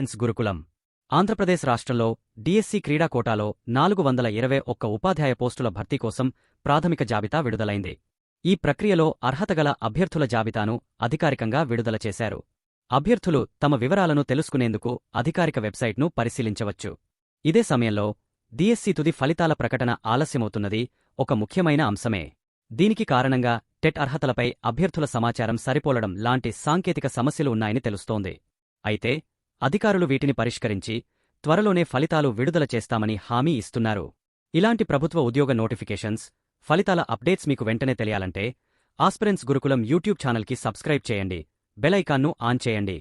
ఎన్స్ గురుకులం. ఆంధ్రప్రదేశ్ రాష్ట్రంలో డిఎస్సీ క్రీడా కోటాలో నాలుగు వందల ఇరవై ఒక్క ఉపాధ్యాయ పోస్టుల భర్తీ కోసం ప్రాథమిక జాబితా విడుదలైంది. ఈ ప్రక్రియలో అర్హతగల అభ్యర్థుల జాబితాను అధికారికంగా విడుదల చేశారు. అభ్యర్థులు తమ వివరాలను తెలుసుకునేందుకు అధికారిక వెబ్సైట్ను పరిశీలించవచ్చు. ఇదే సమయంలో డిఎస్సి తుది ఫలితాల ప్రకటన ఆలస్యమవుతున్నది ఒక ముఖ్యమైన అంశమే. దీనికి కారణంగా టెట్ అర్హతలపై అభ్యర్థుల సమాచారం సరిపోలడం లాంటి సాంకేతిక సమస్యలు ఉన్నాయని తెలుస్తోంది. అయితే అధికారులు వీటిని పరిష్కరించి త్వరలోనే ఫలితాలు విడుదల చేస్తామని హామీ ఇస్తున్నారు. ఇలాంటి ప్రభుత్వ ఉద్యోగ నోటిఫికేషన్స్ ఫలితాల అప్డేట్స్ మీకు వెంటనే తెలియాలంటే ఆస్పిరెన్స్ గురుకులం యూట్యూబ్ ఛానల్కి సబ్స్క్రైబ్ చేయండి. బెల్ ఐకాన్ను ఆన్ చేయండి.